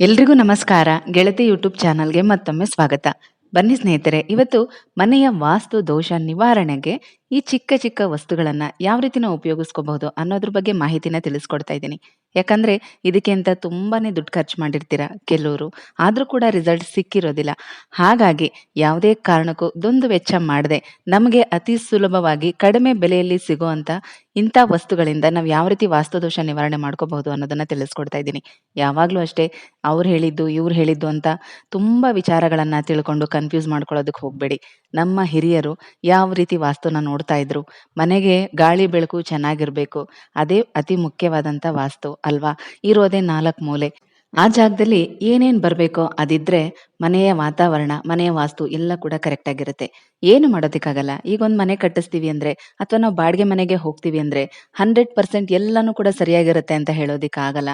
ಎಲ್ರಿಗೂ ನಮಸ್ಕಾರ. ಗೆಳತಿ ಯೂಟ್ಯೂಬ್ ಚಾನಲ್ಗೆ ಮತ್ತೊಮ್ಮೆ ಸ್ವಾಗತ. ಬನ್ನಿ ಸ್ನೇಹಿತರೆ, ಇವತ್ತು ಮನೆಯ ವಾಸ್ತು, ದೋಷ, ನಿವಾರಣೆಗೆ ಈ ಚಿಕ್ಕ ಚಿಕ್ಕ ವಸ್ತುಗಳನ್ನ ಯಾವ ರೀತಿ ನಾವು ಉಪಯೋಗಿಸ್ಕೋಬಹುದು ಅನ್ನೋದ್ರ ಬಗ್ಗೆ ಮಾಹಿತಿನ ತಿಳಿಸ್ಕೊಡ್ತಾ ಇದ್ದೀನಿ. ಯಾಕಂದ್ರೆ ಇದಕ್ಕೆ ಅಂತ ತುಂಬಾನೇ ದುಡ್ಡು ಖರ್ಚು ಮಾಡಿರ್ತೀರ ಕೆಲವರು. ಆದ್ರೂ ಕೂಡ ರಿಸಲ್ಟ್ ಸಿಕ್ಕಿರೋದಿಲ್ಲ. ಹಾಗಾಗಿ ಯಾವುದೇ ಕಾರಣಕ್ಕೂ ದೊಂದು ವೆಚ್ಚ ಮಾಡದೆ ನಮಗೆ ಅತಿ ಸುಲಭವಾಗಿ ಕಡಿಮೆ ಬೆಲೆಯಲ್ಲಿ ಸಿಗುವಂತ ಇಂಥ ವಸ್ತುಗಳಿಂದ ನಾವು ಯಾವ ರೀತಿ ವಾಸ್ತುದೋಷ ನಿವಾರಣೆ ಮಾಡ್ಕೋಬಹುದು ಅನ್ನೋದನ್ನ ತಿಳಿಸ್ಕೊಡ್ತಾ ಇದ್ದೀನಿ. ಯಾವಾಗ್ಲೂ ಅಷ್ಟೇ ಅವ್ರು ಹೇಳಿದ್ದು ಇವ್ರು ಹೇಳಿದ್ದು ಅಂತ ತುಂಬಾ ವಿಚಾರಗಳನ್ನ ತಿಳ್ಕೊಂಡು ಕನ್ಫ್ಯೂಸ್ ಮಾಡ್ಕೊಳ್ಳೋದಕ್ಕೆ ಹೋಗ್ಬೇಡಿ. ನಮ್ಮ ಹಿರಿಯರು ಯಾವ ರೀತಿ ವಾಸ್ತುನ ನೋಡ್ತಾ ಇದ್ರು? ಮನೆಗೆ ಗಾಳಿ ಬೆಳಕು ಚೆನ್ನಾಗಿರ್ಬೇಕು. ಅದೇ ಅತಿ ಮುಖ್ಯವಾದಂತ ವಾಸ್ತು ಅಲ್ವಾ? ಇರೋದೇ ನಾಲ್ಕು ಮೂಲೆ. ಆ ಜಾಗದಲ್ಲಿ ಏನೇನ್ ಬರ್ಬೇಕೋ ಅದಿದ್ರೆ ಮನೆಯ ವಾತಾವರಣ, ಮನೆಯ ವಾಸ್ತು ಎಲ್ಲ ಕೂಡ ಕರೆಕ್ಟ್ ಆಗಿರುತ್ತೆ. ಏನು ಮಾಡೋದಕ್ಕಾಗಲ್ಲ? ಈಗ ಒಂದು ಮನೆ ಕಟ್ಟಿಸ್ತೀವಿ ಅಂದ್ರೆ ಅಥವಾ ನಾವು ಬಾಡಿಗೆ ಮನೆಗೆ ಹೋಗ್ತೀವಿ ಅಂದ್ರೆ ಹಂಡ್ರೆಡ್ ಪರ್ಸೆಂಟ್ ಎಲ್ಲಾನು ಕೂಡ ಸರಿಯಾಗಿರುತ್ತೆ ಅಂತ ಹೇಳೋದಿಕ್ಕಾಗಲ್ಲ.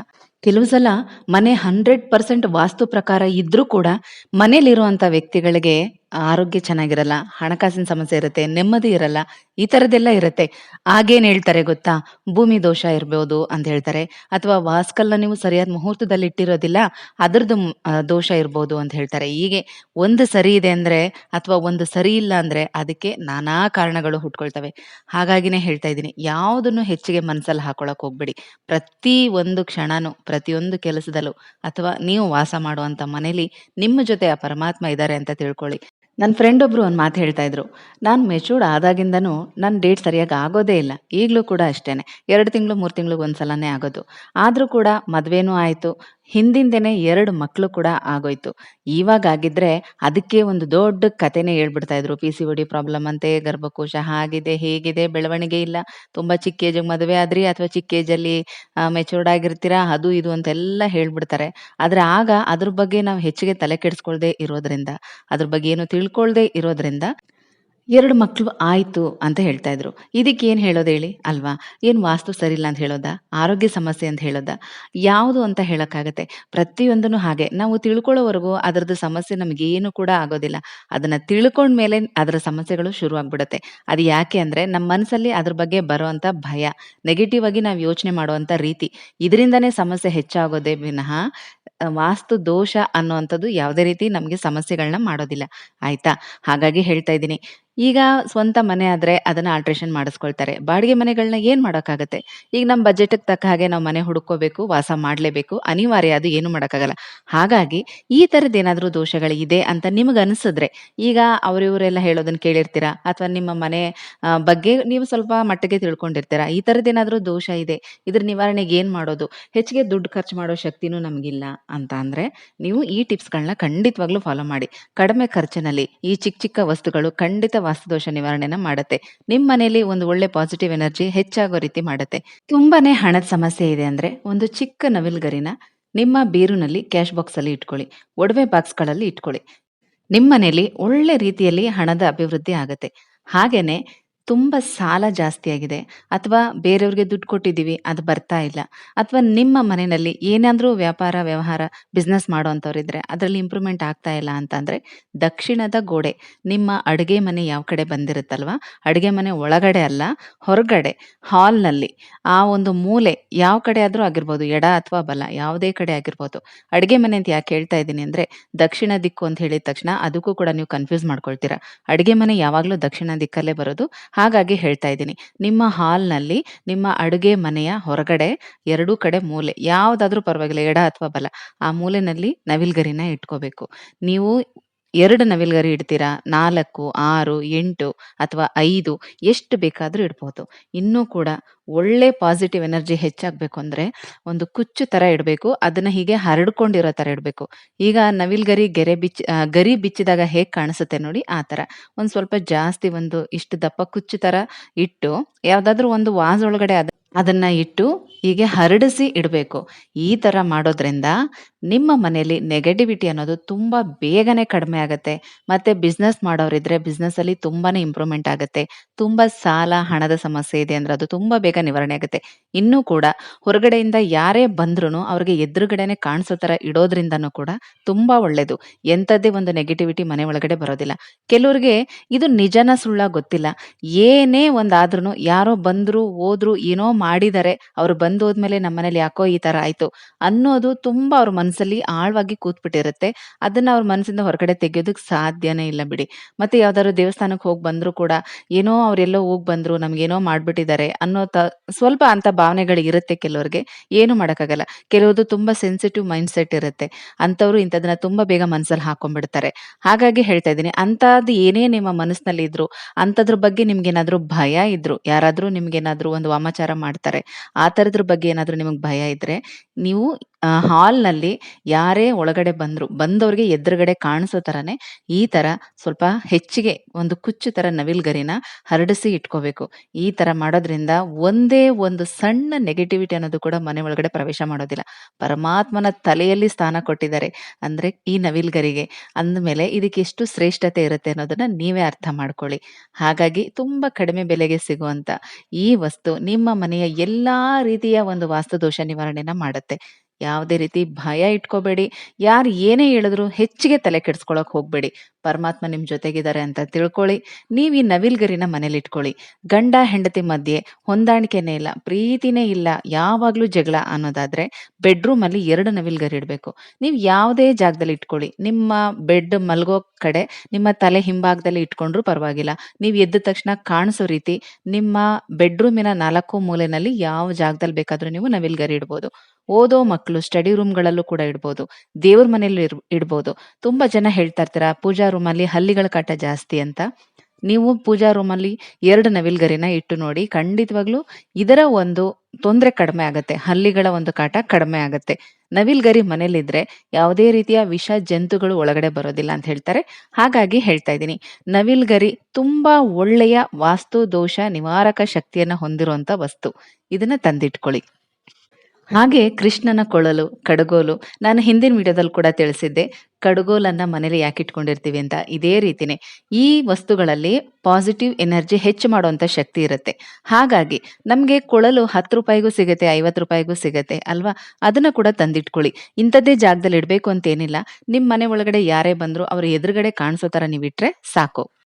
ಕೆಲವು ಸಲ ಮನೆ ಹಂಡ್ರೆಡ್ ಪರ್ಸೆಂಟ್ ವಾಸ್ತು ಪ್ರಕಾರ ಇದ್ರೂ ಕೂಡ ಮನೇಲಿರುವಂತ ವ್ಯಕ್ತಿಗಳಿಗೆ ಆರೋಗ್ಯ ಚೆನ್ನಾಗಿರಲ್ಲ, ಹಣಕಾಸಿನ ಸಮಸ್ಯೆ ಇರುತ್ತೆ, ನೆಮ್ಮದಿ ಇರಲ್ಲ, ಈ ತರದೆಲ್ಲ ಇರುತ್ತೆ. ಆಗೇನ್ ಹೇಳ್ತಾರೆ ಗೊತ್ತಾ? ಭೂಮಿ ದೋಷ ಇರ್ಬೋದು ಅಂತ ಹೇಳ್ತಾರೆ. ಅಥವಾ ವಾಸ್ಕಲ್ನ ನೀವು ಸರಿಯಾದ ಮುಹೂರ್ತದಲ್ಲಿ ಇಟ್ಟಿರೋದಿಲ್ಲ ಅದರದ್ದು ದೋಷ ಇರ್ಬೋದು ಅಂತ ಹೇಳ್ತಾರೆ. ಹೀಗೆ ಒಂದು ಸರಿ ಇದೆ ಅಂದ್ರೆ ಅಥವಾ ಒಂದು ಸರಿ ಇಲ್ಲ ಅಂದ್ರೆ ಅದಕ್ಕೆ ನಾನಾ ಕಾರಣಗಳು ಹುಟ್ಕೊಳ್ತವೆ. ಹಾಗಾಗಿನೇ ಹೇಳ್ತಾ ಇದ್ದೀನಿ. ಯಾವುದನ್ನು ಹೆಚ್ಚಿಗೆ ಮನಸ್ಸಲ್ಲಿ ಹಾಕೊಳಕ್ ಹೋಗ್ಬೇಡಿ. ಪ್ರತಿ ಒಂದು ಕ್ಷಣನೂ, ಪ್ರತಿಯೊಂದು ಕೆಲಸದಲ್ಲೂ ಅಥವಾ ನೀವು ವಾಸ ಮಾಡುವಂತ ಮನೇಲಿ ನಿಮ್ಮ ಜೊತೆ ಆ ಪರಮಾತ್ಮ ಇದ್ದಾರೆ ಅಂತ ತಿಳ್ಕೊಳ್ಳಿ. ನನ್ನ ಫ್ರೆಂಡ್ ಒಬ್ರು ಒಂದು ಮಾತು ಹೇಳ್ತಾ ಇದ್ರು. ನಾನು ಮೆಚೂರ್ಡ್ ಆದಾಗಿಂದನೂ ನನ್ನ ಡೇಟ್ ಸರಿಯಾಗಿ ಆಗೋದೇ ಇಲ್ಲ. ಈಗಲೂ ಕೂಡ ಅಷ್ಟೇನೆ. ಎರಡು ತಿಂಗಳು, ಮೂರು ತಿಂಗಳಿಗೆ ಒಂದ್ಸಲನೇ ಆಗೋದು. ಆದರೂ ಕೂಡ ಮದುವೆನೂ ಆಯ್ತು. ಹಿಂದಿಂದೆನೆ ಎರಡು ಮಕ್ಕಳು ಕೂಡ ಆಗೋಯ್ತು. ಇವಾಗ ಆಗಿದ್ರೆ ಅದಕ್ಕೆ ಒಂದು ದೊಡ್ಡ ಕಥೆನೇ ಹೇಳ್ಬಿಡ್ತಾ ಇದ್ರು. ಪಿ ಸಿ ಡಿ ಪ್ರಾಬ್ಲಮ್ ಅಂತೆ, ಗರ್ಭಕೋಶ ಹಾಗಿದೆ ಹೇಗಿದೆ, ಬೆಳವಣಿಗೆ ಇಲ್ಲ. ತುಂಬಾ ಚಿಕ್ಕ ಏಜ್ ಮದುವೆ ಆದ್ರಿ ಅಥವಾ ಚಿಕ್ಕ ಏಜ್ ಅಲ್ಲಿ ಮೆಚೂರ್ಡ್ ಆಗಿರ್ತೀರಾ, ಅದು ಇದು ಅಂತೆಲ್ಲ ಹೇಳ್ಬಿಡ್ತಾರೆ. ಆದ್ರೆ ಆಗ ಅದ್ರ ಬಗ್ಗೆ ನಾವು ಹೆಚ್ಚಿಗೆ ತಲೆ ಕೆಡಿಸ್ಕೊಳ್ದೆ ಇರೋದ್ರಿಂದ, ಅದ್ರ ಬಗ್ಗೆ ಏನು ತಿಳ್ಕೊಳ್ದೆ ಇರೋದ್ರಿಂದ ಎರಡು ಮಕ್ಕಳು ಆಯಿತು ಅಂತ ಹೇಳ್ತಾ ಇದ್ರು. ಇದಕ್ಕೆ ಏನು ಹೇಳೋದು ಹೇಳಿ? ಅಲ್ವಾ? ಏನು ವಾಸ್ತು ಸರಿ ಇಲ್ಲ ಅಂತ ಹೇಳೋದಾ? ಆರೋಗ್ಯ ಸಮಸ್ಯೆ ಅಂತ ಹೇಳೋದಾ? ಯಾವುದು ಅಂತ ಹೇಳೋಕ್ಕಾಗತ್ತೆ. ಪ್ರತಿಯೊಂದನ್ನು ಹಾಗೆ. ನಾವು ತಿಳ್ಕೊಳ್ಳೋವರೆಗೂ ಅದರದ್ದು ಸಮಸ್ಯೆ ನಮಗೆ ಏನು ಕೂಡ ಆಗೋದಿಲ್ಲ. ಅದನ್ನ ತಿಳ್ಕೊಂಡ್ಮೇಲೆ ಅದರ ಸಮಸ್ಯೆಗಳು ಶುರು ಆಗ್ಬಿಡುತ್ತೆ ಅದು ಯಾಕೆ ಅಂದ್ರೆ ನಮ್ಮ ಮನಸ್ಸಲ್ಲಿ ಅದ್ರ ಬಗ್ಗೆ ಬರೋವಂಥ ಭಯ. ನೆಗೆಟಿವ್ ಆಗಿ ನಾವು ಯೋಚನೆ ಮಾಡುವಂಥ ರೀತಿ. ಇದರಿಂದನೇ ಸಮಸ್ಯೆ ಹೆಚ್ಚಾಗೋದೇ ವಿನಃ ವಾಸ್ತು ದೋಷ ಅನ್ನುವಂಥದ್ದು ಯಾವುದೇ ರೀತಿ ನಮಗೆ ಸಮಸ್ಯೆಗಳನ್ನ ಮಾಡೋದಿಲ್ಲ. ಆಯ್ತಾ? ಹಾಗಾಗಿ ಹೇಳ್ತಾ ಇದ್ದೀನಿ. ಈಗ ಸ್ವಂತ ಮನೆ ಆದ್ರೆ ಅದನ್ನ ಆಲ್ಟ್ರೇಷನ್ ಮಾಡಿಸ್ಕೊಳ್ತಾರೆ. ಬಾಡಿಗೆ ಮನೆಗಳನ್ನ ಏನು ಮಾಡೋಕ್ಕಾಗತ್ತೆ? ಈಗ ನಮ್ಮ ಬಜೆಟ್ಗೆ ತಕ್ಕ ಹಾಗೆ ನಾವು ಮನೆ ಹುಡುಕೋಬೇಕು ವಾಸ ಮಾಡ್ಲೇಬೇಕು. ಅನಿವಾರ್ಯ ಅದು ಏನು ಮಾಡೋಕ್ಕಾಗಲ್ಲ. ಹಾಗಾಗಿ ಈ ಥರದ್ದು ಏನಾದರೂ ದೋಷಗಳಿದೆ ಅಂತ ನಿಮ್ಗೆ ಅನಿಸಿದ್ರೆ, ಈಗ ಅವರಿವರೆಲ್ಲ ಹೇಳೋದನ್ನ ಕೇಳಿರ್ತೀರಾ? ಅಥವಾ ನಿಮ್ಮ ಮನೆ ಬಗ್ಗೆ ನೀವು ಸ್ವಲ್ಪ ಮಟ್ಟಿಗೆ ತಿಳ್ಕೊಂಡಿರ್ತೀರಾ? ಈ ತರದ್ ಏನಾದ್ರೂ ದೋಷ ಇದೆ? ಇದ್ರ ನಿವಾರಣೆಗೆ ಏನು ಮಾಡೋದು? ಹೆಚ್ಚಿಗೆ ದುಡ್ಡು ಖರ್ಚು ಮಾಡೋ ಶಕ್ತಿನೂ ನಮಗಿಲ್ಲ. ಅಂತ ಅಂದರೆ ನೀವು ಈ ಟಿಪ್ಸ್ಗಳನ್ನ ಖಂಡಿತವಾಗ್ಲೂ ಫಾಲೋ ಮಾಡಿ. ಕಡಿಮೆ ಖರ್ಚಿನಲ್ಲಿ ಈ ಚಿಕ್ಕ ಚಿಕ್ಕ ವಸ್ತುಗಳು ಖಂಡಿತ ವಾಸ್ತುದೋಷ ನಿವಾರಣೆನ ಮಾಡುತ್ತೆ. ನಿಮ್ಮ ಮನೆಯಲ್ಲಿ ಒಂದು ಒಳ್ಳೆ ಪಾಸಿಟಿವ್ ಎನರ್ಜಿ ಹೆಚ್ಚಾಗೋ ರೀತಿ ಮಾಡುತ್ತೆ. ತುಂಬಾನೇ ಹಣದ ಸಮಸ್ಯೆ ಇದೆ ಅಂದ್ರೆ ಒಂದು ಚಿಕ್ಕ ನವಿಲ್ಗರಿನ ನಿಮ್ಮ ಬೀರುನಲ್ಲಿ ಕ್ಯಾಶ್ ಬಾಕ್ಸ್ ಅಲ್ಲಿ ಇಟ್ಕೊಳ್ಳಿ. ಒಡವೆ ಬಾಕ್ಸ್ಗಳಲ್ಲಿ ಇಟ್ಕೊಳ್ಳಿ. ನಿಮ್ಮ ಮನೆಯಲ್ಲಿ ಒಳ್ಳೆ ರೀತಿಯಲ್ಲಿ ಹಣದ ಅಭಿವೃದ್ಧಿ ಆಗುತ್ತೆ. ಹಾಗೇನೆ ತುಂಬಾ ಸಾಲ ಜಾಸ್ತಿ ಆಗಿದೆ. ಅಥವಾ ಬೇರೆಯವ್ರಿಗೆ ದುಡ್ಡು ಕೊಟ್ಟಿದ್ದೀವಿ, ಅದು ಬರ್ತಾ ಇಲ್ಲ. ಅಥವಾ ನಿಮ್ಮ ಮನೆಯಲ್ಲಿ ಏನಾದರೂ ವ್ಯಾಪಾರ, ವ್ಯವಹಾರ ಬಿಸ್ನೆಸ್ ಮಾಡೋಂಥವ್ರಿದ್ರೆ ಅದರಲ್ಲಿ ಇಂಪ್ರೂವ್ಮೆಂಟ್ ಆಗ್ತಾ ಇಲ್ಲ ಅಂತಂದ್ರೆ ದಕ್ಷಿಣದ ಗೋಡೆ, ನಿಮ್ಮ ಅಡುಗೆ ಮನೆ ಯಾವ ಕಡೆ ಬಂದಿರುತ್ತಲ್ವಾ? ಅಡುಗೆ ಮನೆ ಒಳಗಡೆ ಅಲ್ಲ, ಹೊರಗಡೆ ಹಾಲ್ನಲ್ಲಿ ಆ ಒಂದು ಮೂಲೆ ಯಾವ ಕಡೆ ಆದ್ರೂ ಆಗಿರ್ಬೋದು, ಎಡ ಅಥವಾ ಬಲ, ಯಾವುದೇ ಕಡೆ ಆಗಿರ್ಬೋದು. ಅಡುಗೆ ಮನೆ ಅಂತ ಯಾಕೆ ಹೇಳ್ತಾ ಇದ್ದೀನಿ ಅಂದ್ರೆ, ದಕ್ಷಿಣ ದಿಕ್ಕು ಅಂತ ಹೇಳಿದ ತಕ್ಷಣ ಅದಕ್ಕೂ ಕೂಡ ನೀವು ಕನ್ಫ್ಯೂಸ್ ಮಾಡ್ಕೊಳ್ತೀರಾ. ಅಡುಗೆ ಮನೆ ಯಾವಾಗಲೂ ದಕ್ಷಿಣ ದಿಕ್ಕಲ್ಲೇ ಬರೋದು ಹಾಗಾಗಿ ಹೇಳ್ತಾ ಇದ್ದೀನಿ. ನಿಮ್ಮ ಹಾಲ್ನಲ್ಲಿ, ನಿಮ್ಮ ಅಡುಗೆ ಮನೆಯ ಹೊರಗಡೆ ಎರಡೂ ಕಡೆ ಮೂಲೆ, ಯಾವುದಾದ್ರೂ ಪರವಾಗಿಲ್ಲ, ಎಡ ಅಥವಾ ಬಲ, ಆ ಮೂಲೆನಲ್ಲಿ ನವಿಲ್ಗರಿನ ಇಟ್ಕೋಬೇಕು. ನೀವು ಎರಡು ನವಿಲ್ಗರಿ ಇಡ್ತೀರಾ? ನಾಲ್ಕು, ಆರು, ಎಂಟು ಅಥವಾ ಐದು, ಎಷ್ಟು ಬೇಕಾದರೂ ಇಡ್ಬೋದು. ಇನ್ನೂ ಕೂಡ ಒಳ್ಳೆ ಪಾಸಿಟಿವ್ ಎನರ್ಜಿ ಹೆಚ್ಚಾಗಬೇಕು ಅಂದರೆ ಒಂದು ಕುಚ್ಚು ಥರ ಇಡಬೇಕು, ಅದನ್ನ ಹೀಗೆ ಹರಡ್ಕೊಂಡಿರೋ ಥರ ಇಡಬೇಕು. ಈಗ ನವಿಲ್ಗರಿ ಗೆರೆ ಬಿಚ್ಚ ಗರಿ ಬಿಚ್ಚಿದಾಗ ಹೇಗೆ ಕಾಣಿಸುತ್ತೆ ನೋಡಿ ಆ ಥರ ಒಂದು ಸ್ವಲ್ಪ ಜಾಸ್ತಿ ಒಂದು ಇಷ್ಟು ದಪ್ಪ ಕುಚ್ಚು ಥರ ಇಟ್ಟು, ಯಾವುದಾದ್ರೂ ಒಂದು ವಾಸ್ ಒಳಗಡೆ ಅದ, ಅದನ್ನ ಇಟ್ಟು ಹೀಗೆ ಹರಡಿಸಿ ಇಡಬೇಕು. ಈ ಥರ ಮಾಡೋದ್ರಿಂದ ನಿಮ್ಮ ಮನೆಯಲ್ಲಿ ನೆಗೆಟಿವಿಟಿ ಅನ್ನೋದು ತುಂಬಾ ಬೇಗನೆ ಕಡಿಮೆ ಆಗುತ್ತೆ. ಮತ್ತೆ ಬಿಸ್ನೆಸ್ ಮಾಡೋರಿದ್ರೆ ಬಿಸ್ನೆಸ್ ಅಲ್ಲಿ ತುಂಬಾನೇ ಇಂಪ್ರೂವ್ಮೆಂಟ್ ಆಗುತ್ತೆ. ತುಂಬಾ ಸಾಲ, ಹಣದ ಸಮಸ್ಯೆ ಇದೆ ಅಂದ್ರೆ ಅದು ತುಂಬಾ ಬೇಗ ನಿವಾರಣೆ ಆಗುತ್ತೆ. ಇನ್ನೂ ಕೂಡ ಹೊರಗಡೆಯಿಂದ ಯಾರೇ ಬಂದ್ರೂ ಅವ್ರಿಗೆ ಎದುರುಗಡೆನೆ ಕಾಣಿಸೋ ತರ ಇಡೋದ್ರಿಂದನೂ ಕೂಡ ತುಂಬಾ ಒಳ್ಳೇದು. ಎಂಥದ್ದೇ ಒಂದು ನೆಗೆಟಿವಿಟಿ ಮನೆ ಒಳಗಡೆ ಬರೋದಿಲ್ಲ. ಕೆಲವ್ರಿಗೆ ಇದು ನಿಜನ ಸುಳ್ಳ ಗೊತ್ತಿಲ್ಲ. ಏನೇ ಒಂದಾದ್ರೂ ಯಾರೋ ಬಂದ್ರು, ಹೋದ್ರು, ಏನೋ ಮಾಡಿದ್ದಾರೆ ಅವ್ರು ಬಂದೋದ್ಮೇಲೆ ನಮ್ಮ ಮನೇಲಿ ಯಾಕೋ ಈ ತರ ಆಯ್ತು ಅನ್ನೋದು ತುಂಬಾ ಅವ್ರ ಮನ್ಸಲ್ಲಿ ಮನಸ್ಸಲ್ಲಿ ಆಳವಾಗಿ ಕೂತ್ಬಿಟ್ಟಿರುತ್ತೆ. ಅದನ್ನ ಅವ್ರ ಮನಸ್ಸಿಂದ ಹೊರಗಡೆ ತೆಗೆಯೋದಕ್ಕೆ ಸಾಧ್ಯನೇ ಇಲ್ಲ ಬಿಡಿ. ಮತ್ತೆ ಯಾವ್ದಾದ್ರು ದೇವಸ್ಥಾನಕ್ಕೆ ಹೋಗಿ ಬಂದ್ರು ಕೂಡ, ಏನೋ ಅವರೆಲ್ಲೋ ಹೋಗಿ ಬಂದ್ರು, ನಮ್ಗೇನೋ ಮಾಡ್ಬಿಟ್ಟಿದ್ದಾರೆ ಅನ್ನೋ ತ ಸ್ವಲ್ಪ ಅಂತ ಭಾವನೆಗಳು ಇರುತ್ತೆ ಕೆಲವ್ರಿಗೆ. ಏನು ಮಾಡೋಕ್ಕಾಗಲ್ಲ ಕೆಲವ್ರದ್ದು ತುಂಬಾ ಸೆನ್ಸಿಟಿವ್ ಮೈಂಡ್ ಸೆಟ್ ಇರುತ್ತೆ. ಅಂಥವ್ರು ಇಂಥದನ್ನ ತುಂಬಾ ಬೇಗ ಮನಸ್ಸಲ್ಲಿ ಹಾಕೊಂಡ್ಬಿಡ್ತಾರೆ. ಹಾಗಾಗಿ ಹೇಳ್ತಾ ಇದ್ದೀನಿ, ಅಂಥದ್ದು ಏನೇ ನಿಮ್ಮ ಮನಸ್ಸಿನಲ್ಲಿ ಇದ್ರು, ಅಂಥದ್ರ ಬಗ್ಗೆ ನಿಮ್ಗೇನಾದ್ರೂ ಭಯ ಇದ್ರು, ಯಾರಾದ್ರೂ ನಿಮ್ಗೇನಾದ್ರೂ ಒಂದು ವಾಮಾಚಾರ ಮಾಡ್ತಾರೆ, ಆ ಥರದ್ರ ಬಗ್ಗೆ ಏನಾದ್ರೂ ನಿಮಗೆ ಭಯ ಇದ್ರೆ, ನೀವು ಹಾಲ್‌ನಲ್ಲಿ ಯಾರೇ ಒಳಗಡೆ ಬಂದ್ರು, ಬಂದವ್ರಿಗೆ ಎದುರುಗಡೆ ಕಾಣಿಸೋ ಥರನೇ ಈ ತರ ಸ್ವಲ್ಪ ಹೆಚ್ಚಿಗೆ ಒಂದು ಕುಚ್ಚು ತರ ನವಿಲ್ಗರಿನ ಹರಡಿಸಿ ಇಟ್ಕೋಬೇಕು. ಈ ತರ ಮಾಡೋದ್ರಿಂದ ಒಂದೇ ಒಂದು ಸಣ್ಣ ನೆಗೆಟಿವಿಟಿ ಅನ್ನೋದು ಕೂಡ ಮನೆ ಒಳಗಡೆ ಪ್ರವೇಶ ಮಾಡೋದಿಲ್ಲ. ಪರಮಾತ್ಮನ ತಲೆಯಲ್ಲಿ ಸ್ಥಾನ ಕೊಟ್ಟಿದ್ದಾರೆ. ಅಂದ್ರೆ ಈ ನವಿಲ್ಗರಿಗೆ. ಅಂದ್ಮೇಲೆ ಇದಕ್ಕೆ ಎಷ್ಟು ಶ್ರೇಷ್ಠತೆ ಇರುತ್ತೆ ಅನ್ನೋದನ್ನ ನೀವೇ ಅರ್ಥ ಮಾಡ್ಕೊಳ್ಳಿ. ಹಾಗಾಗಿ ತುಂಬಾ ಕಡಿಮೆ ಬೆಲೆಗೆ ಸಿಗುವಂತ ಈ ವಸ್ತು ನಿಮ್ಮ ಮನೆಯ ಎಲ್ಲಾ ರೀತಿಯ ಒಂದು ವಾಸ್ತು ದೋಷ ನಿವಾರಣೆನ ಮಾಡುತ್ತೆ. ಯಾವುದೇ ರೀತಿ ಭಯ ಇಟ್ಕೋಬೇಡಿ. ಯಾರು ಏನೇ ಹೇಳಿದ್ರು ಹೆಚ್ಚಿಗೆ ತಲೆ ಕೆಡಿಸ್ಕೊಳಕ್ ಹೋಗ್ಬೇಡಿ. ಪರಮಾತ್ಮ ನಿಮ್ ಜೊತೆಗಿದ್ದಾರೆ ಅಂತ ತಿಳ್ಕೊಳ್ಳಿ. ನೀವು ಈ ನವಿಲ್ಗರಿನ ಮನೇಲಿಟ್ಕೊಳ್ಳಿ. ಗಂಡ ಹೆಂಡತಿ ಮಧ್ಯೆ ಹೊಂದಾಣಿಕೆನೇ ಇಲ್ಲ, ಪ್ರೀತಿನೇ ಇಲ್ಲ, ಯಾವಾಗ್ಲೂ ಜಗಳ ಅನ್ನೋದಾದ್ರೆ ಬೆಡ್‌ರೂಮಲ್ಲಿ ಎರಡು ನವಿಲ್ಗರಿ ಇಡ್ಬೇಕು. ನೀವು ಯಾವುದೇ ಜಾಗದಲ್ಲಿ ಇಟ್ಕೊಳ್ಳಿ. ನಿಮ್ಮ ಬೆಡ್ ಮಲ್ಗೋ ಕಡೆ ನಿಮ್ಮ ತಲೆ ಹಿಂಭಾಗದಲ್ಲಿ ಇಟ್ಕೊಂಡ್ರು ಪರವಾಗಿಲ್ಲ. ನೀವ್ ಎದ್ದ ತಕ್ಷಣ ಕಾಣಿಸೋ ರೀತಿ ನಿಮ್ಮ ಬೆಡ್‌ರೂಮಿನ ನಾಲ್ಕು ಮೂಲೆನಲ್ಲಿ ಯಾವ ಜಾಗದಲ್ಲಿ ಬೇಕಾದ್ರೂ ನೀವು ನವಿಲ್ಗರಿ ಇಡ್ಬೋದು. ಓದೋ ಮಕ್ಕಳು ಸ್ಟಡಿ ರೂಮ್ ಗಳಲ್ಲೂ ಕೂಡ ಇಡ್ಬೋದು. ದೇವ್ರ ಮನೇಲಿ ಇರ್ ಇಡ್ಬೋದು. ತುಂಬಾ ಜನ ಹೇಳ್ತಾ ಇರ್ತೀರಾ, ಪೂಜಾ ರೂಮಲ್ಲಿ ಹಲ್ಲಿಗಳ ಕಾಟ ಜಾಸ್ತಿ ಅಂತ. ನೀವು ಪೂಜಾ ರೂಮಲ್ಲಿ ಎರಡು ನವಿಲ್ಗರಿನ ಇಟ್ಟು ನೋಡಿ. ಖಂಡಿತವಾಗ್ಲೂ ಇದರ ಒಂದು ತೊಂದ್ರೆ ಕಡಿಮೆ ಆಗತ್ತೆ. ಹಲ್ಲಿಗಳ ಒಂದು ಕಾಟ ಕಡಿಮೆ ಆಗತ್ತೆ. ನವಿಲ್ಗರಿ ಮನೇಲಿದ್ರೆ ಯಾವುದೇ ರೀತಿಯ ವಿಷ ಜಂತುಗಳು ಒಳಗಡೆ ಬರೋದಿಲ್ಲ ಅಂತ ಹೇಳ್ತಾರೆ. ಹಾಗಾಗಿ ಹೇಳ್ತಾ ಇದ್ದೀನಿ. ನವಿಲ್ಗರಿ ತುಂಬಾ ಒಳ್ಳೆಯ ವಾಸ್ತು ದೋಷ ನಿವಾರಕ ಶಕ್ತಿಯನ್ನ ಹೊಂದಿರುವಂತ ವಸ್ತು. ಇದನ್ನ ತಂದಿಟ್ಕೊಳ್ಳಿ. ಹಾಗೆ ಕೃಷ್ಣನ ಕೊಳಲು, ಕಡಗೋಲು ನಾನು ಹಿಂದಿನ ವಿಡಿಯೋದಲ್ಲಿ ಕೂಡ ತಿಳಿಸಿದ್ದೆ. ಕಡಗೋಲನ್ನ ಮನೇಲಿ ಯಾಕೆ ಇಟ್ಕೊಂಡಿರ್ತೀವಿ ಅಂತ. ಇದೇ ರೀತಿನೇ. ಈ ವಸ್ತುಗಳಲ್ಲಿ ಪಾಸಿಟಿವ್ ಎನರ್ಜಿ ಹೆಚ್ಚು ಮಾಡುವಂತ ಶಕ್ತಿ ಇರುತ್ತೆ. ಹಾಗಾಗಿ ನಮ್ಗೆ ಕೊಳಲು ಹತ್ತು ರೂಪಾಯಿಗೂ ಸಿಗುತ್ತೆ, ಐವತ್ತು ರೂಪಾಯಿಗೂ ಸಿಗುತ್ತೆ ಅಲ್ವಾ? ಅದನ್ನ ಕೂಡ ತಂದಿಟ್ಕೊಳ್ಳಿ. ಇಂಥದ್ದೇ ಜಾಗದಲ್ಲಿ ಇಡಬೇಕು ಅಂತೇನಿಲ್ಲ. ನಿಮ್ಮ ಮನೆ ಒಳಗಡೆ ಯಾರೇ ಬಂದ್ರು ಅವ್ರ ಎದುರುಗಡೆ ಕಾಣಿಸೋ ನೀವು ನೀವಿಟ್ರೆ ಸಾಕು.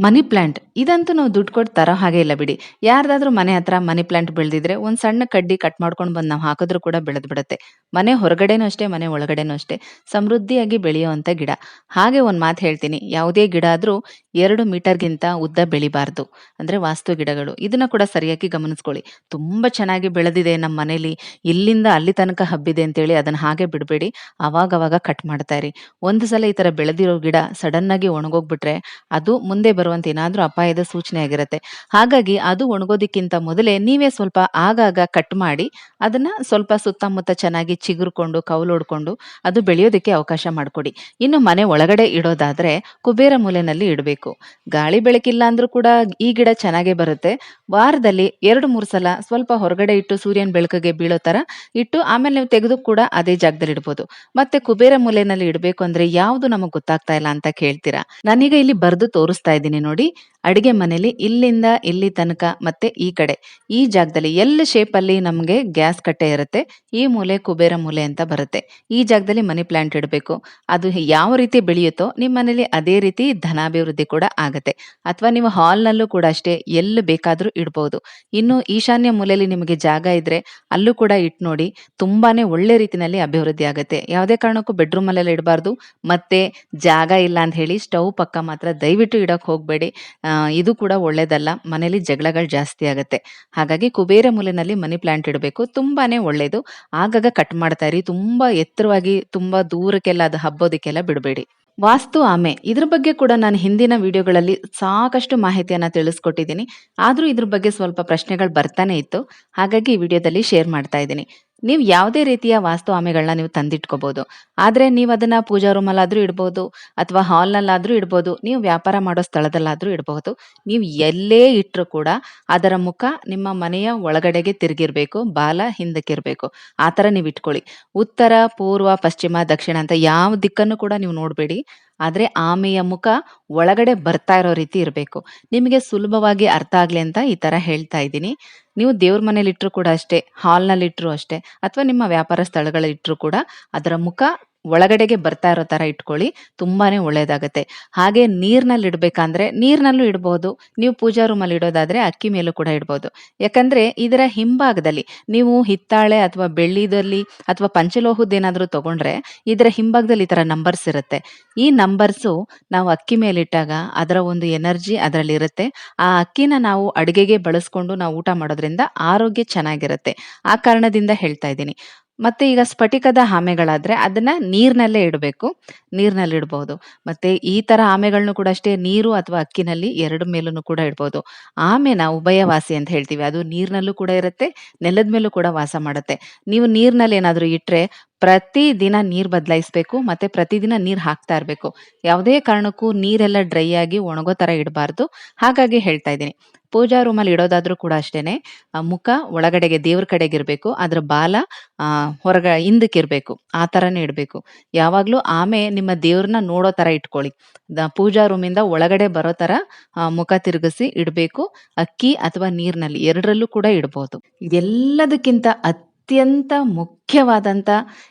ಮನಿ ಪ್ಲಾಂಟ್ ಇದಂತೂ ನಾವು ದುಡ್ಡು ಕೊಟ್ಟು ತರೋ ಹಾಗೆ ಇಲ್ಲ ಬಿಡಿ. ಯಾರ್ದಾದ್ರೂ ಮನೆ ಹತ್ರ ಮನಿ ಪ್ಲಾಂಟ್ ಬೆಳೆದಿದ್ರೆ ಒಂದ್ ಸಣ್ಣ ಕಡ್ಡಿ ಕಟ್ ಮಾಡ್ಕೊಂಡು ಬಂದು ನಾವು ಹಾಕಿದ್ರು ಕೂಡ ಬೆಳೆದ್ ಬಿಡುತ್ತೆ. ಮನೆ ಹೊರಗಡೆನೂ ಅಷ್ಟೇ, ಮನೆ ಒಳಗಡೆನೂ ಅಷ್ಟೇ. ಸಮೃದ್ಧಿಯಾಗಿ ಬೆಳೆಯುವಂತ ಗಿಡ. ಹಾಗೆ ಒಂದ್ ಮಾತು ಹೇಳ್ತೀನಿ. ಯಾವುದೇ ಗಿಡ ಆದ್ರೂ 2 ಮೀಟರ್‌ಗಿಂತ ಉದ್ದ ಬೆಳಿಬಾರ್ದು. ಅಂದ್ರೆ ವಾಸ್ತು ಗಿಡಗಳು. ಇದನ್ನ ಕೂಡ ಸರಿಯಾಗಿ ಗಮನಿಸ್ಕೊಳ್ಳಿ. ತುಂಬಾ ಚೆನ್ನಾಗಿ ಬೆಳೆದಿದೆ ನಮ್ಮ ಮನೇಲಿ, ಇಲ್ಲಿಂದ ಅಲ್ಲಿ ತನಕ ಹಬ್ಬಿದೆ ಅಂತೇಳಿ ಅದನ್ನು ಹಾಗೆ ಬಿಡ್ಬೇಡಿ. ಅವಾಗವಾಗ ಕಟ್ ಮಾಡ್ತಾ ಇರಿ. ಒಂದು ಸಲ ಈ ಥರ ಬೆಳೆದಿರೋ ಗಿಡ ಸಡನ್ ಆಗಿ ಒಣಗೋಗ್ಬಿಟ್ರೆ ಅದು ಮುಂದೆ ಬರುವಂತ ಏನಾದರೂ ಅಪಾಯದ ಸೂಚನೆ ಆಗಿರುತ್ತೆ. ಹಾಗಾಗಿ ಅದು ಒಣಗೋದಕ್ಕಿಂತ ಮೊದಲೇ ನೀವೇ ಸ್ವಲ್ಪ ಆಗಾಗ ಕಟ್ ಮಾಡಿ ಅದನ್ನ ಸ್ವಲ್ಪ ಸುತ್ತಮುತ್ತ ಚೆನ್ನಾಗಿ ಚಿಗುರ್ಕೊಂಡು, ಕೌಲೊಡ್ಕೊಂಡು ಅದು ಬೆಳೆಯೋದಕ್ಕೆ ಅವಕಾಶ ಮಾಡಿಕೊಡಿ ಇನ್ನು ಮನೆ ಒಳಗಡೆ ಇಡೋದಾದ್ರೆ ಕುಬೇರ ಮೂಲೆನಲ್ಲಿ ಇಡ್ಬೇಕು. ಗಾಳಿ ಬೆಳಕಿಲ್ಲ ಅಂದ್ರೂ ಕೂಡ ಈ ಗಿಡ ಚೆನ್ನಾಗೇ ಬರುತ್ತೆ. ವಾರದಲ್ಲಿ 2, 3 ಸಲ ಸ್ವಲ್ಪ ಹೊರಗಡೆ ಇಟ್ಟು ಸೂರ್ಯನ ಬೆಳಕಿಗೆ ಬೀಳೋ ತರ ಇಟ್ಟು ಆಮೇಲೆ ನೀವು ತೆಗೆದು ಕೂಡ ಅದೇ ಜಾಗದಲ್ಲಿ ಇಡ್ಬೋದು. ಮತ್ತೆ ಕುಬೇರ ಮೂಲೆಯಲ್ಲಿ ಇಡಬೇಕು ಅಂದ್ರೆ ಯಾವುದು ನಮಗೆ ಗೊತ್ತಾಗ್ತಾ ಇಲ್ಲ ಅಂತ ಕೇಳ್ತೀರಾ? ನಾನೀಗ ಇಲ್ಲಿ ಬರೆದು ತೋರಿಸ್ತಾ ಇದ್ದೀನಿ ನೋಡಿ. ಅಡಿಗೆ ಮನೆಯಲ್ಲಿ ಇಲ್ಲಿಂದ ಇಲ್ಲಿ ತನಕ ಮತ್ತೆ ಈ ಕಡೆ ಈ ಜಾಗದಲ್ಲಿ ಎಲ್ಲ್ ಶೇಪ್ ಅಲ್ಲಿ ನಮ್ಗೆ ಗ್ಯಾಸ್ ಕಟ್ಟೆ ಇರುತ್ತೆ. ಈ ಮೂಲೆ ಕುಬೇರ ಮೂಲೆ ಅಂತ ಬರುತ್ತೆ. ಈ ಜಾಗದಲ್ಲಿ ಮನಿ ಪ್ಲಾಂಟ್ ಇಡಬೇಕು ಅದು ಯಾವ ರೀತಿ ಬೆಳೆಯುತ್ತೋ ನಿಮ್ಮ ಮನೇಲಿ ಅದೇ ರೀತಿ ಧನಾಭಿವೃದ್ಧಿ ಕೂಡ ಆಗತ್ತೆ. ಅಥವಾ ನೀವು ಹಾಲ್‌ನಲ್ಲೂ ಕೂಡ ಅಷ್ಟೇ ಎಲ್ಲಿ ಬೇಕಾದರೂ ಇಡ್ಬೋದು. ಇನ್ನು ಈಶಾನ್ಯ ಮೂಲೆಯಲ್ಲಿ ನಿಮಗೆ ಜಾಗ ಇದ್ರೆ ಅಲ್ಲೂ ಕೂಡ ಇಟ್ಟು ನೋಡಿ. ತುಂಬಾನೇ ಒಳ್ಳೆ ರೀತಿಯಲ್ಲಿ ಅಭಿವೃದ್ಧಿ ಆಗುತ್ತೆ ಯಾವುದೇ ಕಾರಣಕ್ಕೂ ಬೆಡ್‌ರೂಮಲ್ಲೆಲ್ಲ ಇಡಬಾರ್ದು. ಮತ್ತೆ ಜಾಗ ಇಲ್ಲ ಅಂತ ಹೇಳಿ ಸ್ಟವ್ ಪಕ್ಕ ಮಾತ್ರ ದಯವಿಟ್ಟು ಇಡಕ್ಕೆ ಹೋಗಬೇಡಿ ಇದು ಕೂಡ ಒಳ್ಳೇದಲ್ಲ. ಮನೇಲಿ ಜಗಳಗಳು ಜಾಸ್ತಿ ಆಗುತ್ತೆ ಹಾಗಾಗಿ ಕುಬೇರ ಮೂಲೆಯಲ್ಲಿ ಮನಿ ಪ್ಲಾಂಟ್ ಇಡಬೇಕು ತುಂಬಾನೇ ಒಳ್ಳೇದು. ಆಗಾಗ ಕಟ್ ಮಾಡ್ತಾ ಇರಿ. ತುಂಬಾ ಎತ್ತರವಾಗಿ, ತುಂಬಾ ದೂರಕ್ಕೆಲ್ಲ ಅದು ಹಬ್ಬೋದಕ್ಕೆಲ್ಲ ಬಿಡ್ಬೇಡಿ. ವಾಸ್ತು ಆಮೆ ಇದ್ರ ಬಗ್ಗೆ ಕೂಡ ನಾನು ಹಿಂದಿನ ವಿಡಿಯೋಗಳಲ್ಲಿ ಸಾಕಷ್ಟು ಮಾಹಿತಿಯನ್ನ ತಿಳಿಸ್ಕೊಟ್ಟಿದ್ದೀನಿ. ಆದರೂ ಇದ್ರ ಬಗ್ಗೆ ಸ್ವಲ್ಪ ಪ್ರಶ್ನೆಗಳು ಬರ್ತಾನೆ ಇತ್ತು. ಹಾಗಾಗಿ ಈ ವಿಡಿಯೋದಲ್ಲಿ ಶೇರ್ ಮಾಡ್ತಾ ಇದ್ದೀನಿ. ನೀವು ಯಾವುದೇ ರೀತಿಯ ವಾಸ್ತು ಆಮೆಗಳನ್ನ ನೀವು ತಂದಿಟ್ಕೋಬಹುದು. ಆದ್ರೆ ನೀವು ಅದನ್ನ ಪೂಜಾ ರೂಮಲ್ಲಾದ್ರೂ ಇಡ್ಬೋದು ಅಥವಾ ಹಾಲ್‌ನಲ್ಲಾದ್ರೂ ಇಡ್ಬೋದು. ನೀವು ವ್ಯಾಪಾರ ಮಾಡೋ ಸ್ಥಳದಲ್ಲಾದ್ರೂ ಇಡಬಹುದು. ನೀವು ಎಲ್ಲೇ ಇಟ್ಟರು ಕೂಡ ಅದರ ಮುಖ ನಿಮ್ಮ ಮನೆಯ ಒಳಗಡೆಗೆ ತಿರುಗಿರ್ಬೇಕು. ಬಾಲ ಹಿಂದಕ್ಕಿರ್ಬೇಕು. ಆ ತರ ನೀವು ಇಟ್ಕೊಳ್ಳಿ. ಉತ್ತರ, ಪೂರ್ವ, ಪಶ್ಚಿಮ, ದಕ್ಷಿಣ ಅಂತ ಯಾವ ದಿಕ್ಕನ್ನು ಕೂಡ ನೀವು ನೋಡ್ಬೇಡಿ. ಆದ್ರೆ ಆಮೆಯ ಮುಖ ಒಳಗಡೆ ಬರ್ತಾ ಇರೋ ರೀತಿ ಇರಬೇಕು ನಿಮಗೆ ಸುಲಭವಾಗಿ ಅರ್ಥ ಆಗ್ಲಿ ಅಂತ ಈ ತರ ಹೇಳ್ತಾ ಇದ್ದೀನಿ. ನೀವು ದೇವ್ರ ಮನೇಲಿ ಇಟ್ರು ಕೂಡ ಅಷ್ಟೇ, ಹಾಲ್‌ನಲ್ಲಿ ಇಟ್ರು ಅಷ್ಟೇ ಅಥವಾ ನಿಮ್ಮ ವ್ಯಾಪಾರ ಸ್ಥಳಗಳಲ್ಲಿ ಇಟ್ರು ಕೂಡ ಅದರ ಮುಖ ಒಳಗಡೆಗೆ ಬರ್ತಾ ಇರೋ ತರ ಇಟ್ಕೊಳ್ಳಿ, ತುಂಬಾನೇ ಒಳ್ಳೇದಾಗತ್ತೆ. ಹಾಗೆ ನೀರ್ನಲ್ಲಿ ಇಡ್ಬೇಕಂದ್ರೆ ನೀರ್ನಲ್ಲೂ ಇಡಬಹುದು ನೀವು ಪೂಜಾ ರೂಮಲ್ಲಿ ಇಡೋದಾದ್ರೆ ಅಕ್ಕಿ ಮೇಲೂ ಕೂಡ ಇಡಬಹುದು ಯಾಕಂದ್ರೆ ಇದರ ಹಿಂಭಾಗದಲ್ಲಿ ನೀವು ಹಿತ್ತಾಳೆ ಅಥವಾ ಬೆಳ್ಳಿದಲ್ಲಿ ಅಥವಾ ಪಂಚಲೋಹದ್ದೇನಾದ್ರೂ ತಗೊಂಡ್ರೆ ಇದರ ಹಿಂಭಾಗದಲ್ಲಿ ಈ ತರ ನಂಬರ್ಸ್ ಇರುತ್ತೆ. ಈ ನಂಬರ್ಸು ನಾವು ಅಕ್ಕಿ ಮೇಲಿಟ್ಟಾಗ ಅದರ ಒಂದು ಎನರ್ಜಿ ಅದರಲ್ಲಿ ಇರುತ್ತೆ. ಆ ಅಕ್ಕಿನ ನಾವು ಅಡುಗೆಗೆ ಬಳಸ್ಕೊಂಡು ನಾವು ಊಟ ಮಾಡೋದ್ರಿಂದ ಆರೋಗ್ಯ ಚೆನ್ನಾಗಿರುತ್ತೆ. ಆ ಕಾರಣದಿಂದ ಹೇಳ್ತಾ ಇದ್ದೀನಿ. ಮತ್ತೆ ಈಗ ಸ್ಫಟಿಕದ ಆಮೆಗಳಾದ್ರೆ ಅದನ್ನ ನೀರ್ನಲ್ಲೇ ಇಡಬೇಕು. ನೀರ್ನಲ್ಲಿ ಇಡಬಹುದು ಮತ್ತೆ ಈ ತರ ಆಮೆಗಳನ್ನು ಕೂಡ ಅಷ್ಟೇ ನೀರು ಅಥವಾ ಅಕ್ಕಿನಲ್ಲಿ ಎರಡು ಮೇಲೂ ಕೂಡ ಇಡಬಹುದು ಆಮೆನ ಉಭಯವಾಸಿ ಅಂತ ಹೇಳ್ತೀವಿ. ಅದು ನೀರ್ನಲ್ಲೂ ಕೂಡ ಇರುತ್ತೆ, ನೆಲದ ಮೇಲೂ ಕೂಡ ವಾಸ ಮಾಡುತ್ತೆ. ನೀವು ನೀರ್ನಲ್ಲಿ ಏನಾದ್ರೂ ಇಟ್ರೆ ಪ್ರತಿ ದಿನ ನೀರ್ ಬದಲಾಯಿಸ್ಬೇಕು, ಮತ್ತೆ ಪ್ರತಿದಿನ ನೀರ್ ಹಾಕ್ತಾ ಇರ್ಬೇಕು. ಯಾವುದೇ ಕಾರಣಕ್ಕೂ ನೀರೆಲ್ಲ ಡ್ರೈ ಆಗಿ ಒಣಗೋ ತರ ಇಡಬಾರ್ದು. ಹಾಗಾಗಿ ಹೇಳ್ತಾ ಇದ್ದೀನಿ. ಪೂಜಾ ರೂಮಲ್ಲಿ ಇಡೋದಾದ್ರೂ ಕೂಡ ಅಷ್ಟೇನೆ. ಮುಖ ಒಳಗಡೆಗೆ ದೇವ್ರ ಕಡೆಗೆ ಇರಬೇಕು, ಅದ್ರ ಬಾಲ ಹೊರಗ ಹಿಂದಕ್ಕೆ ಇರಬೇಕು, ಆ ತರನೇ ಇಡಬೇಕು. ಯಾವಾಗ್ಲೂ ಆಮೆ ನಿಮ್ಮ ದೇವ್ರನ್ನ ನೋಡೋ ತರ ಇಟ್ಕೊಳ್ಳಿ. ಪೂಜಾ ರೂಮಿಂದ ಒಳಗಡೆ ಬರೋ ತರ ಮುಖ ತಿರುಗಿಸಿ ಇಡಬೇಕು. ಅಕ್ಕಿ ಅಥವಾ ನೀರ್ನಲ್ಲಿ ಎರಡರಲ್ಲೂ ಕೂಡ ಇಡಬಹುದು ಇದೆಲ್ಲದಕ್ಕಿಂತ ಅತ್ಯಂತ ಮುಖ್ಯವಾದಂತ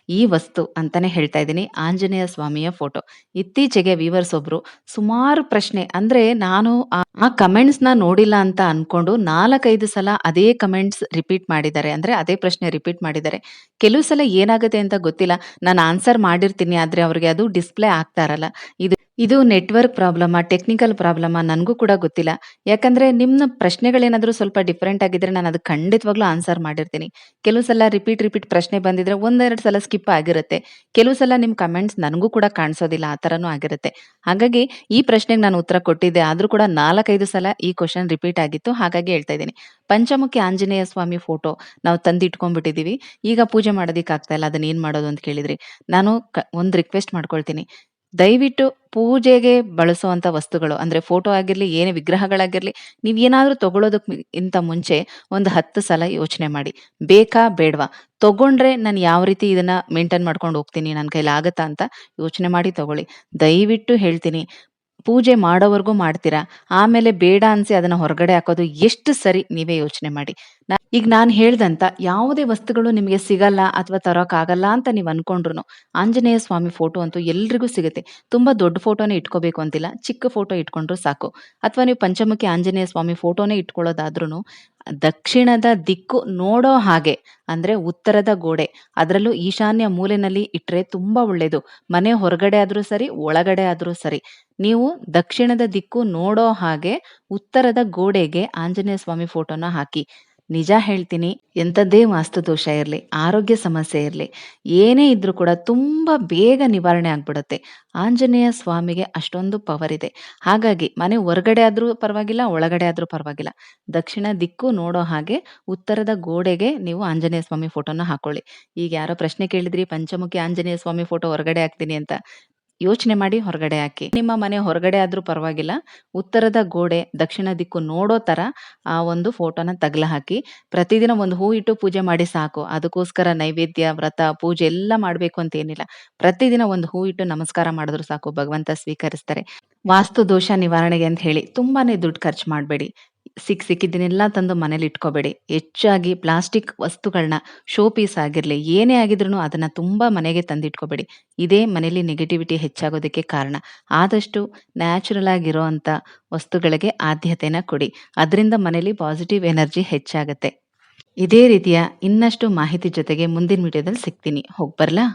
ಈ ವಸ್ತು ಅಂತಾನೆ ಹೇಳ್ತಾ ಇದ್ದೀನಿ. ಆಂಜನೇಯ ಸ್ವಾಮಿಯ ಫೋಟೋ. ಇತ್ತೀಚೆಗೆ ವ್ಯೂವರ್ಸ್ ಒಬ್ರು ಸುಮಾರು ಪ್ರಶ್ನೆ, ಅಂದ್ರೆ ನಾನು ಆ ಆ ಕಮೆಂಟ್ಸ್ನ ನೋಡಿಲ್ಲ ಅಂತ ಅನ್ಕೊಂಡು ನಾಲ್ಕೈದು ಸಲ ಅದೇ ಕಮೆಂಟ್ಸ್ ರಿಪೀಟ್ ಮಾಡಿದ್ದಾರೆ. ಅಂದ್ರೆ ಅದೇ ಪ್ರಶ್ನೆ ರಿಪೀಟ್ ಮಾಡಿದ್ದಾರೆ. ಕೆಲವು ಸಲ ಏನಾಗುತ್ತೆ ಅಂತ ಗೊತ್ತಿಲ್ಲ. ನಾನು ಆನ್ಸರ್ ಮಾಡಿರ್ತೀನಿ, ಆದ್ರೆ ಅವ್ರಿಗೆ ಅದು ಡಿಸ್ಪ್ಲೇ ಆಗ್ತಾ ಇರಲ್ಲ. ಇದು ಇದು ನೆಟ್ವರ್ಕ್ ಪ್ರಾಬ್ಲಮ್, ಟೆಕ್ನಿಕಲ್ ಪ್ರಾಬ್ಲಮ್, ನನಗೂ ಕೂಡ ಗೊತ್ತಿಲ್ಲ. ಯಾಕಂದ್ರೆ ನಿಮ್ಮ ಪ್ರಶ್ನೆಗಳೇನಾದ್ರೂ ಸ್ವಲ್ಪ ಡಿಫ್ರೆಂಟ್ ಆಗಿದ್ರೆ ನಾನು ಅದಕ್ಕೆ ಖಂಡಿತವಾಗ್ಲೂ ಆನ್ಸರ್ ಮಾಡಿರ್ತೀನಿ. ಕೆಲವು ಸಲ ರಿಪೀಟ್ ರಿಪೀಟ್ ಪ್ರಶ್ನೆ ಬಂದಿದ್ರೆ ಒಂದೆರಡು ಸಲ ಸ್ಕಿಪ್ ಆಗಿರುತ್ತೆ. ಕೆಲವು ಸಲ ನಿಮ್ಮ ಕಮೆಂಟ್ಸ್ ನನಗೂ ಕೂಡ ಕಾಣಿಸೋದಿಲ್ಲ, ಆ ಥರನೂ ಆಗಿರುತ್ತೆ. ಹಾಗಾಗಿ ಈ ಪ್ರಶ್ನೆಗೆ ನಾನು ಉತ್ತರ ಕೊಟ್ಟಿದ್ದೆ, ಆದ್ರೂ ಕೂಡ ನಾಲ್ಕೈದು ಸಲ ಈ ಕ್ವಶನ್ ರಿಪೀಟ್ ಆಗಿತ್ತು, ಹಾಗಾಗಿ ಹೇಳ್ತಾ ಇದ್ದೀನಿ. ಪಂಚಮುಖಿ ಆಂಜನೇಯ ಸ್ವಾಮಿ ಫೋಟೋ ನಾವು ತಂದು ಇಟ್ಕೊಂಡ್ಬಿಟ್ಟಿದೀವಿ ಈಗ ಪೂಜೆ ಮಾಡೋದಕ್ಕಾಗ್ತಾ ಇಲ್ಲ ಅದನ್ನ ಏನ್ ಮಾಡೋದು ಅಂತ ಕೇಳಿದ್ರಿ. ನಾನು ಒಂದು ರಿಕ್ವೆಸ್ಟ್ ಮಾಡ್ಕೊಳ್ತೀನಿ. ದಯವಿಟ್ಟು ಪೂಜೆಗೆ ಬಳಸುವಂಥ ವಸ್ತುಗಳು, ಅಂದರೆ ಫೋಟೋ ಆಗಿರಲಿ, ಏನೇ ವಿಗ್ರಹಗಳಾಗಿರಲಿ ನೀವು ಏನಾದರೂ ಇಂತ ಮುಂಚೆ ಒಂದು ಹತ್ತು ಸಲ ಯೋಚನೆ ಮಾಡಿ. ಬೇಕಾ ಬೇಡವಾ? ತಗೊಂಡ್ರೆ ನಾನು ಯಾವ ರೀತಿ ಇದನ್ನ ಮೇಂಟೈನ್ ಮಾಡ್ಕೊಂಡು ಹೋಗ್ತೀನಿ ನನ್ನ ಕೈಲಿ ಆಗುತ್ತಾ ಅಂತ ಯೋಚನೆ ಮಾಡಿ ತಗೊಳ್ಳಿ. ದಯವಿಟ್ಟು ಹೇಳ್ತೀನಿ, ಪೂಜೆ ಮಾಡೋವರೆಗೂ ಮಾಡ್ತೀರಾ? ಆಮೇಲೆ ಬೇಡ ಅನ್ಸಿ ಅದನ್ನ ಹೊರಗಡೆ ಹಾಕೋದು ಎಷ್ಟು ಸರಿ ನೀವೇ ಯೋಚನೆ ಮಾಡಿ. ಈಗ ನಾನು ಹೇಳ್ದಂತ ಯಾವುದೇ ವಸ್ತುಗಳು ನಿಮಗೆ ಸಿಗಲ್ಲ ಅಥವಾ ತರೋಕ್ ಆಗಲ್ಲ ಅಂತ ನೀವು ಅನ್ಕೊಂಡ್ರು ಆಂಜನೇಯ ಸ್ವಾಮಿ ಫೋಟೋ ಅಂತೂ ಎಲ್ರಿಗೂ ಸಿಗುತ್ತೆ. ತುಂಬಾ ದೊಡ್ಡ ಫೋಟೋನೇ ಇಟ್ಕೋಬೇಕು ಅಂತಿಲ್ಲ. ಚಿಕ್ಕ ಫೋಟೋ ಇಟ್ಕೊಂಡ್ರು ಸಾಕು. ಅಥವಾ ನೀವು ಪಂಚಮುಖಿ ಆಂಜನೇಯ ಸ್ವಾಮಿ ಫೋಟೋನೇ ಇಟ್ಕೊಳ್ಳೋದಾದ್ರೂ ದಕ್ಷಿಣದ ದಿಕ್ಕು ನೋಡೋ ಹಾಗೆ, ಅಂದ್ರೆ ಉತ್ತರದ ಗೋಡೆ, ಅದರಲ್ಲೂ ಈಶಾನ್ಯ ಮೂಲೆನಲ್ಲಿ ಇಟ್ರೆ ತುಂಬಾ ಒಳ್ಳೇದು. ಮನೆ ಹೊರಗಡೆ ಆದ್ರೂ ಸರಿ, ಒಳಗಡೆ ಆದ್ರೂ ಸರಿ. ನೀವು ದಕ್ಷಿಣದ ದಿಕ್ಕು ನೋಡೋ ಹಾಗೆ ಉತ್ತರದ ಗೋಡೆಗೆ ಆಂಜನೇಯ ಸ್ವಾಮಿ ಫೋಟೋನ ಹಾಕಿ. ನಿಜ ಹೇಳ್ತೀನಿ, ಎಂಥದ್ದೇ ವಾಸ್ತುದೋಷ ಇರಲಿ, ಆರೋಗ್ಯ ಸಮಸ್ಯೆ ಇರಲಿ, ಏನೇ ಇದ್ರೂ ಕೂಡ ತುಂಬಾ ಬೇಗ ನಿವಾರಣೆ ಆಗ್ಬಿಡುತ್ತೆ. ಆಂಜನೇಯ ಸ್ವಾಮಿಗೆ ಅಷ್ಟೊಂದು ಪವರ್ ಇದೆ. ಹಾಗಾಗಿ ಮನೆ ಹೊರಗಡೆ ಆದ್ರೂ ಪರವಾಗಿಲ್ಲ, ಒಳಗಡೆ ಆದ್ರೂ ಪರವಾಗಿಲ್ಲ. ದಕ್ಷಿಣ ದಿಕ್ಕು ನೋಡೋ ಹಾಗೆ ಉತ್ತರದ ಗೋಡೆಗೆ ನೀವು ಆಂಜನೇಯ ಸ್ವಾಮಿ ಫೋಟೋನ ಹಾಕೊಳ್ಳಿ. ಈಗ ಯಾರೋ ಪ್ರಶ್ನೆ ಕೇಳಿದ್ರಿ, ಪಂಚಮುಖಿ ಆಂಜನೇಯ ಸ್ವಾಮಿ ಫೋಟೋ ಹೊರಗಡೆ ಹಾಕ್ತೀನಿ ಅಂತ. ಯೋಚನೆ ಮಾಡಿ ಹೊರಗಡೆ ಹಾಕಿ. ನಿಮ್ಮ ಮನೆ ಹೊರಗಡೆ ಆದ್ರೂ ಪರವಾಗಿಲ್ಲ. ಉತ್ತರದ ಗೋಡೆ, ದಕ್ಷಿಣ ದಿಕ್ಕು ನೋಡೋ ತರ ಆ ಒಂದು ಫೋಟೋನ ತಗಲ ಹಾಕಿ ಪ್ರತಿದಿನ ಒಂದು ಹೂ ಇಟ್ಟು ಪೂಜೆ ಮಾಡಿ ಸಾಕು. ಅದಕ್ಕೋಸ್ಕರ ನೈವೇದ್ಯ, ವ್ರತ, ಪೂಜೆ ಎಲ್ಲ ಮಾಡ್ಬೇಕು ಅಂತ ಏನಿಲ್ಲ. ಪ್ರತಿದಿನ ಒಂದು ಹೂ ಇಟ್ಟು ನಮಸ್ಕಾರ ಮಾಡಿದ್ರು ಸಾಕು. ಭಗವಂತ ಸ್ವೀಕರಿಸ್ತಾರೆ. ವಾಸ್ತು ದೋಷ ನಿವಾರಣೆಗೆ ಅಂತ ಹೇಳಿ ತುಂಬಾನೇ ದುಡ್ಡು ಖರ್ಚು ಮಾಡಬೇಡಿ. ಸಿಕ್ ಸಿಕ್ಕಿದ್ದನ್ನೆಲ್ಲ ತಂದು ಮನೇಲಿ ಇಟ್ಕೋಬೇಡಿ. ಹೆಚ್ಚಾಗಿ ಪ್ಲಾಸ್ಟಿಕ್ ವಸ್ತುಗಳನ್ನ ಶೋ ಪೀಸ್ ಆಗಿರಲಿ, ಏನೇ ಆಗಿದ್ರು ಅದನ್ನ ತುಂಬಾ ಮನೆಗೆ ತಂದಿಟ್ಕೋಬೇಡಿ. ಇದೇ ಮನೇಲಿ ನೆಗೆಟಿವಿಟಿ ಹೆಚ್ಚಾಗೋದಕ್ಕೆ ಕಾರಣ. ಆದಷ್ಟು ನ್ಯಾಚುರಲ್ ಆಗಿರೋಂಥ ವಸ್ತುಗಳಿಗೆ ಆದ್ಯತೆನ ಕೊಡಿ. ಅದರಿಂದ ಮನೇಲಿ ಪಾಸಿಟಿವ್ ಎನರ್ಜಿ ಹೆಚ್ಚಾಗುತ್ತೆ. ಇದೇ ರೀತಿಯ ಇನ್ನಷ್ಟು ಮಾಹಿತಿ ಜೊತೆಗೆ ಮುಂದಿನ ವಿಡಿಯೋದಲ್ಲಿ ಸಿಗ್ತೀನಿ. ಹೋಗ್ಬರ್ಲಾ